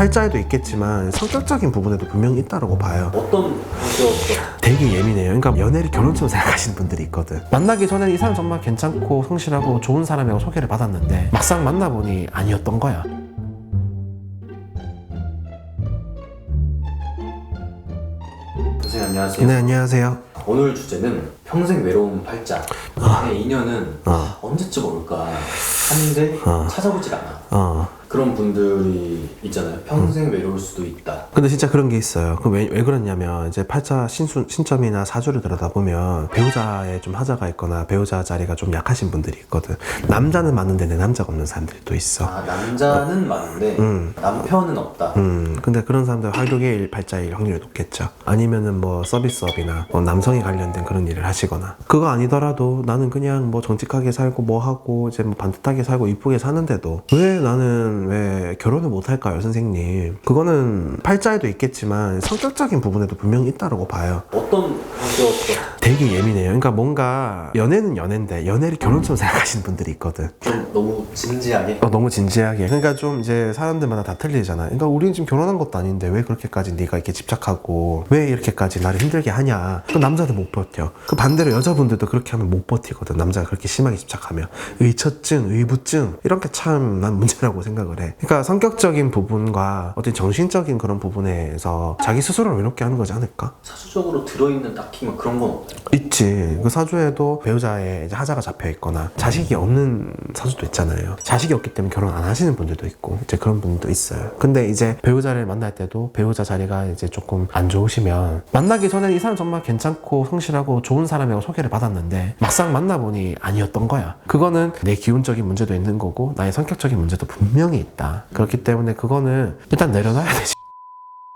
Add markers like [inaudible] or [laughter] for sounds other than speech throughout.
팔자에도 있겠지만 성격적인 부분에도 분명히 있다고 봐요. 어떤 되게 예민해요. 그러니까 연애를 결혼처럼 생각하시는 분들이 있거든. 만나기 전에 이 사람 정말 괜찮고 성실하고 좋은 사람이라고 소개를 받았는데 막상 만나보니 아니었던 거야. 선생님 안녕하세요. 네 안녕하세요. 오늘 주제는 평생 외로운 팔자. 나의 인연은 어. 언제쯤 올까 하는데 어. 찾아보질 않아. 어. 그런 분들이 있잖아요. 평생 외로울 수도 있다. 근데 진짜 그런 게 있어요. 그 왜, 왜 그러냐면 이제 팔자 신수, 신점이나 사주를 들여다보면 배우자에 좀 하자가 있거나 배우자 자리가 좀 약하신 분들이 있거든. 남자는 많은데 내 남자가 없는 사람들이 또 있어. 아 남자는 많은데 음. 남편은 없다. 음, 근데 그런 사람들 활동일 팔자일 확률이 높겠죠. 아니면은 뭐 서비스업이나 뭐 남성에 관련된 그런 일을 하시거나. 그거 아니더라도 나는 그냥 뭐 정직하게 살고 뭐 하고 이제 뭐 반듯하게 살고 이쁘게 사는데도 왜 나는 왜 결혼을 못 할까요, 선생님? 그거는 팔자에도 있겠지만 성격적인 부분에도 분명히 있다고 봐요. 어떤 성격 되게 예민해요. 그러니까 뭔가 연애는 연애인데 연애를 결혼처럼 생각하시는 분들이 있거든. 좀 너무 진지하게 어, 너무 진지하게. 그러니까 좀 이제 사람들마다 다 틀리잖아. 그러니까 우리는 지금 결혼한 것도 아닌데 왜 그렇게까지 네가 이렇게 집착하고 왜 이렇게까지 나를 힘들게 하냐. 그 남자도 못 버텨. 그 반대로 여자분들도 그렇게 하면 못 버티거든. 남자가 그렇게 심하게 집착하면. 의처증, 의부증 이런 게 참 난 문제라고 생각을 해. 그러니까 성격적인 부분과 어떤 정신적인 그런 부분에서 자기 스스로를 외롭게 하는 거지 않을까? 사수적으로 들어있는 딱히 막 그런 건 없나요? 있지. 그 사주에도 배우자의 이제 하자가 잡혀 있거나 자식이 없는 사주도 있잖아요. 자식이 없기 때문에 결혼 안 하시는 분들도 있고 이제 그런 분도 있어요. 근데 이제 배우자를 만날 때도 배우자 자리가 이제 조금 안 좋으시면 만나기 전에 이 사람 정말 괜찮고 성실하고 좋은 사람이라고 소개를 받았는데 막상 만나보니 아니었던 거야. 그거는 내 기운적인 문제도 있는 거고 나의 성격적인 문제도 분명히 있다. 그렇기 때문에 그거는 일단 내려놔야 되지.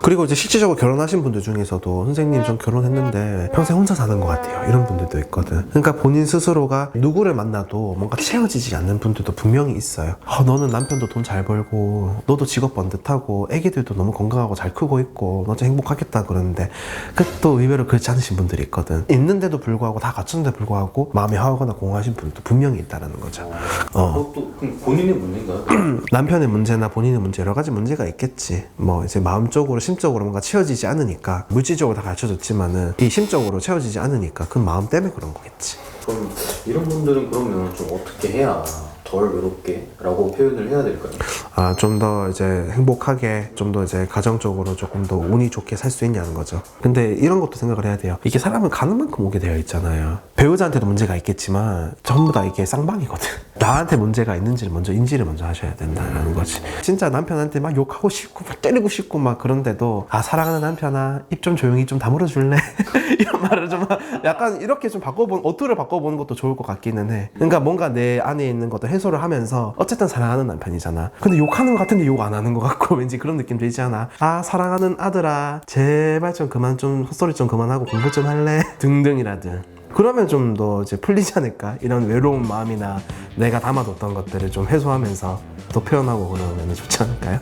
그리고 이제 실질적으로 결혼하신 분들 중에서도 선생님 좀 결혼했는데 평생 혼자 사는 것 같아요. 이런 분들도 있거든. 그러니까 본인 스스로가 누구를 만나도 뭔가 채워지지 않는 분들도 분명히 있어요. 아, 너는 남편도 돈 잘 벌고 너도 직업 번듯하고 애기들도 너무 건강하고 잘 크고 있고 너 진짜 행복하겠다 그러는데 그또 의외로 그렇지 않으신 분들이 있거든. 있는데도 불구하고 다 갖췄는데 불구하고 마음이 허하거나 공허하신 분들도 분명히 있다라는 거죠. 어. 그것도 그럼 본인의 문제인가요? [clears throat] 남편의 문제나 본인의 문제 여러 가지 문제가 있겠지. 뭐 이제 마음적으로 심적으로 뭔가 채워지지 않으니까 물질적으로 다 갖춰졌지만은 이 심적으로 채워지지 않으니까 그 마음 때문에 그런 거겠지. 그럼 이런 분들은 그러면 좀 어떻게 해야 덜 외롭게 라고 표현을 해야 될까요? 아 좀 더 이제 행복하게 좀 더 이제 가정적으로 조금 더 운이 좋게 살 수 있냐는 거죠. 근데 이런 것도 생각을 해야 돼요. 이게 사람은 가는 만큼 오게 되어 있잖아요. 배우자한테도 문제가 있겠지만 전부 다 이게 쌍방이거든. [laughs] 나한테 문제가 있는지를 먼저 인지를 먼저 하셔야 된다는 거지. 진짜 남편한테 막 욕하고 싶고 막 때리고 싶고 막 그런데도 아 사랑하는 남편아 입 좀 조용히 좀 다물어 줄래? [laughs] 이런 말을 좀 약간 이렇게 좀 바꿔본 어투를 바꿔보는 것도 좋을 것 같기는 해. 그러니까 뭔가 내 안에 있는 것도 해소를 하면서 어쨌든 사랑하는 남편이잖아. 근데 욕하는 것 같은데 욕 안 하는 것 같고 [laughs] 왠지 그런 느낌 들지 않아? 아 사랑하는 아들아 제발 좀 그만 좀 헛소리 좀 그만하고 공부 좀 할래? [laughs] 등등이라든. 그러면 좀 더 이제 풀리지 않을까? 이런 외로운 마음이나 내가 담아뒀던 것들을 좀 해소하면서 더 표현하고 그러면 좋지 않을까요?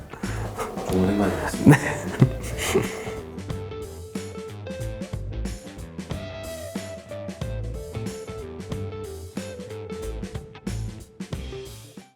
좋은 생각이 같습니다. [laughs]